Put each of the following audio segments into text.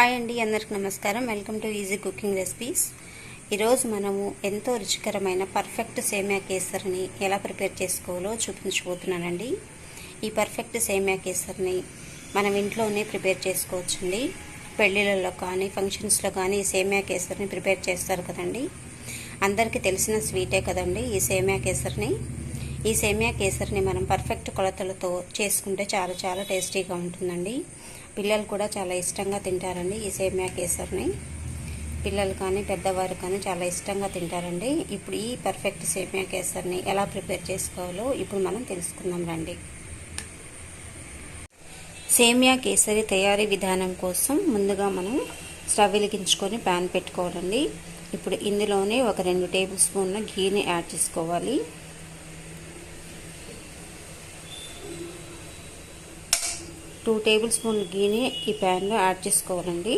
Hi అండి అందరికి నమస్కారం. Welcome to easy cooking recipes. ఈరోజు మనము ఎంతో రుచికరమైన పర్ఫెక్ట్ సేమియా కేసరిని ఎలా ప్రిపేర్ చేసుకోవాలో చూపించబోతున్నానండి. ఈ పర్ఫెక్ట్ సేమియా కేసరిని మనం ఇంట్లోనే ప్రిపేర్ చేసుకోవచ్చండి. పెళ్ళిళ్ళలో కానీ ఫంక్షన్స్లో కానీ ఈ సేమియా కేసరిని ప్రిపేర్ చేస్తారు కదండి. అందరికీ తెలిసిన స్వీటే కదండి ఈ సేమియా కేసరిని. ఈ సేమియా కేసరిని మనం పర్ఫెక్ట్ కొలతలతో చేసుకుంటే చాలా చాలా టేస్టీగా ఉంటుందండి. పిల్లలు కూడా చాలా ఇష్టంగా తింటారండి ఈ సేమియా కేసర్ని. పిల్లలు కానీ పెద్దవారు కానీ చాలా ఇష్టంగా తింటారండి. ఇప్పుడు ఈ పర్ఫెక్ట్ సేమియా కేసర్ని ఎలా ప్రిపేర్ చేసుకోవాలో ఇప్పుడు మనం తెలుసుకుందాం రండి. సేమియా కేసరి తయారీ విధానం కోసం ముందుగా మనం స్టవ్ వెలిగించుకొని ప్యాన్ పెట్టుకోవాలండి. ఇప్పుడు ఇందులోనే ఒక రెండు టేబుల్ స్పూన్ల గీని యాడ్ చేసుకోవాలి. టూ టేబుల్ స్పూన్ గీని ఈ ప్యాన్లో యాడ్ చేసుకోవాలండి.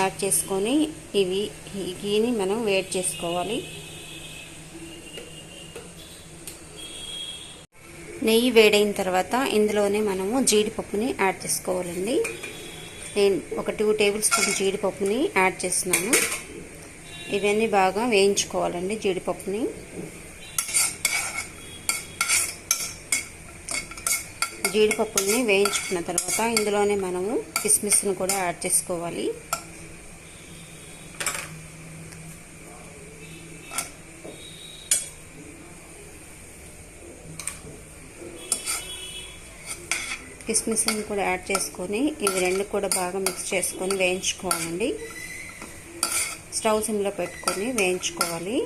యాడ్ చేసుకొని ఇవి ఈ గీని మనం వేడి చేసుకోవాలి. నెయ్యి వేడైన తర్వాత ఇందులోనే మనము జీడిపప్పుని యాడ్ చేసుకోవాలండి. నేను ఒక టూ టేబుల్ స్పూన్ జీడిపప్పుని యాడ్ చేస్తున్నాను. ఇవన్నీ బాగా వేయించుకోవాలండి జీడిపప్పుని. జీడిపప్పుల్ని వేయించుకున్న తర్వాత ఇందులోనే మనము కిస్మిస్ని కూడా యాడ్ చేసుకోవాలి. కిస్మిస్ని కూడా యాడ్ చేసుకొని ఇవి రెండు కూడా బాగా మిక్స్ చేసుకొని వేయించుకోవాలండి. స్టవ్ సిమ్లో పెట్టుకొని వేయించుకోవాలి.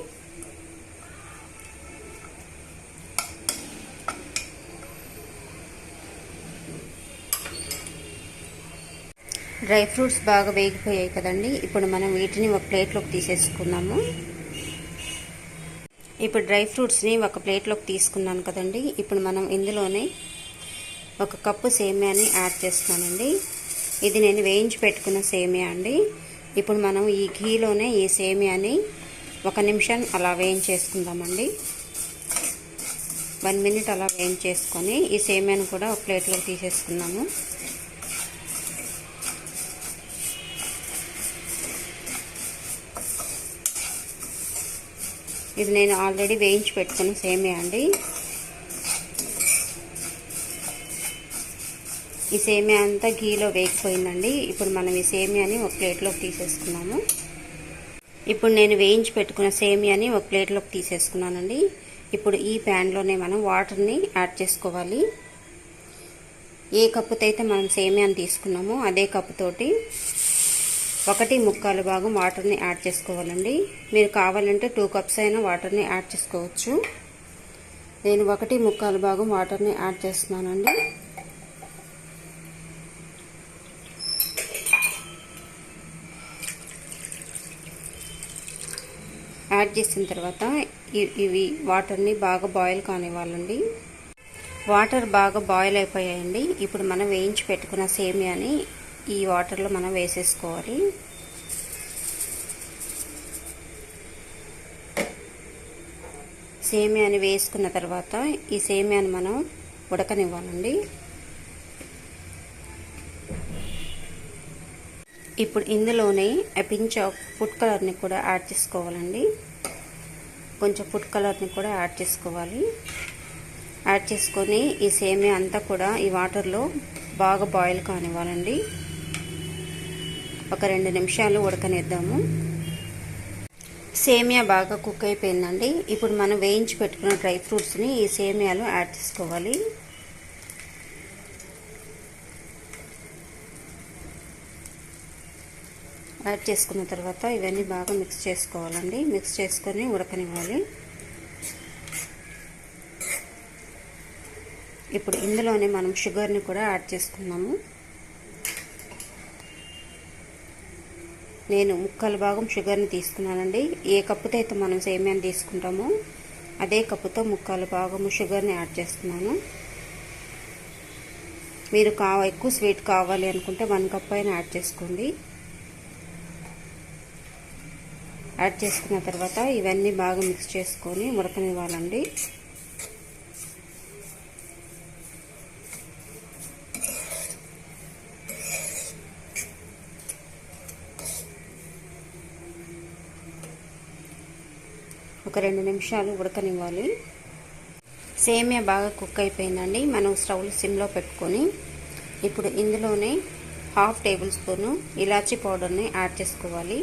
డ్రై ఫ్రూట్స్ బాగా వేగిపోయాయి కదండి. ఇప్పుడు మనం వీటిని ఒక ప్లేట్లోకి తీసేసుకున్నాము ఇప్పుడు డ్రై ఫ్రూట్స్ని ఒక ప్లేట్లోకి తీసుకున్నాను కదండి. ఇప్పుడు మనం ఇందులోనే ఒక కప్పు సేమియాని యాడ్ చేస్తున్నానండి ఇది నేను వేయించి పెట్టుకున్న సేమియా అండి. ఇప్పుడు మనం ఈ ఘీలోనే ఈ సేమియాని ఒక నిమిషం అలా వేయించేసుకుందామండి. వన్ మినిట్ అలా వేయించేసుకొని ఈ సేమియాను కూడా ఒక ప్లేట్లోకి తీసేసుకున్నాము. ఇది నేను ఆల్రెడీ వేయించి పెట్టుకున్న సేమియా అండి. ఈ సేమియా అంతా ఘీలో వేగిపోయిందండి. ఇప్పుడు మనం ఈ సేమియాని ఒక ప్లేట్లోకి తీసేసుకున్నాము. ఇప్పుడు నేను వేయించి పెట్టుకున్న సేమియాని ఒక ప్లేట్లోకి తీసేసుకున్నానండి. ఇప్పుడు ఈ ప్యాన్లోనే మనం వాటర్ని యాడ్ చేసుకోవాలి. ఏ కప్పుతో అయితే మనం సేమియాని తీసుకున్నామో అదే కప్పుతోటి ఒకటి ముక్కాలు భాగం వాటర్ని యాడ్ చేసుకోవాలండి. మీరు కావాలంటే టూ కప్స్ అయినా వాటర్ని యాడ్ చేసుకోవచ్చు. నేను ఒకటి ముక్కాలు భాగం వాటర్ని యాడ్ చేస్తున్నానండి. యాడ్ చేసిన తర్వాత ఇవి వాటర్ని బాగా బాయిల్ కానివ్వాలండి. వాటర్ బాగా బాయిల్ అయిపోయాయండి. ఇప్పుడు మనం వేయించి పెట్టుకున్న సేమియాని ఈ వాటర్లో మనం వేసేసుకోవాలి. సేమియాని వేసుకున్న తర్వాత ఈ సేమియాని మనం ఉడకనివ్వాలండి. ఇప్పుడు ఇందులోనే పించ్ ఆఫ్ ఫుడ్ కలర్ని కూడా యాడ్ చేసుకోవాలండి. కొంచెం ఫుడ్ కలర్ని కూడా యాడ్ చేసుకోవాలి. యాడ్ చేసుకొని ఈ సేమియా అంతా కూడా ఈ వాటర్లో బాగా బాయిల్ కానివ్వాలండి. ఒక రెండు నిమిషాలు ఉడకనిద్దాము. సేమియా బాగా కుక్ అయిపోయిందండి. ఇప్పుడు మనం వేయించి పెట్టుకున్న డ్రై ఫ్రూట్స్ని ఈ సేమియాలో యాడ్ చేసుకోవాలి. యాడ్ చేసుకున్న తర్వాత ఇవన్నీ బాగా మిక్స్ చేసుకోవాలండి. మిక్స్ చేసుకొని ఉడకనివ్వాలి. ఇప్పుడు ఇందులోనే మనం షుగర్ని కూడా యాడ్ చేసుకున్నాము నేను ముక్కల భాగం షుగర్ని తీసుకున్నానండి. ఏ కప్పుతో అయితే మనం సేమియాని తీసుకుంటామో అదే కప్పుతో ముక్కల భాగం షుగర్ని యాడ్ చేస్తున్నాను. మీరు కావ ఎక్కువ స్వీట్ కావాలి అనుకుంటే వన్ కప్ అయినా యాడ్ చేసుకోండి. యాడ్ చేసుకున్న తర్వాత ఇవన్నీ బాగా మిక్స్ చేసుకొని ఉడకనివ్వాలండి ఒక రెండు నిమిషాలు ఉడకనివ్వాలి. సేమియా బాగా కుక్ అయిపోయిందండి. మనం స్టవ్ సిమ్లో పెట్టుకొని ఇప్పుడు ఇందులోనే హాఫ్ టేబుల్ స్పూను ఇలాచీ పౌడర్ని యాడ్ చేసుకోవాలి.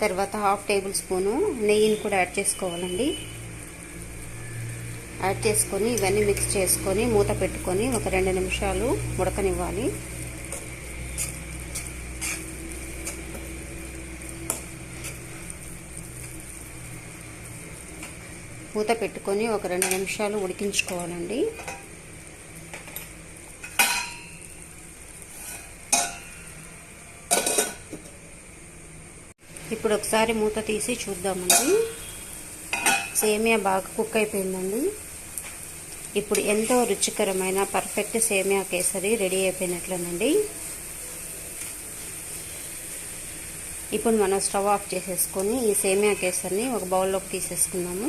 తర్వాత హాఫ్ టేబుల్ స్పూను నెయ్యిని కూడా యాడ్ చేసుకోవాలండి. యాడ్ చేసుకొని ఇవన్నీ మిక్స్ చేసుకొని మూత పెట్టుకొని ఒక రెండు నిమిషాలు ఉడకనివ్వాలి. మూత పెట్టుకొని ఒక రెండు నిమిషాలు ఉడికించుకోవాలండి. ఇప్పుడు ఒకసారి మూత తీసి చూద్దామండి. సేమియా బాగా కుక్ అయిపోయిందండి. ఇప్పుడు ఎంతో రుచికరమైన పర్ఫెక్ట్ సేమియా కేసరి రెడీ అయిపోయినట్లేనండి. ఇప్పుడు మనం స్టవ్ ఆఫ్ చేసేసుకొని ఈ సేమియా కేసరిని ఒక బౌల్లోకి తీసేసుకున్నాము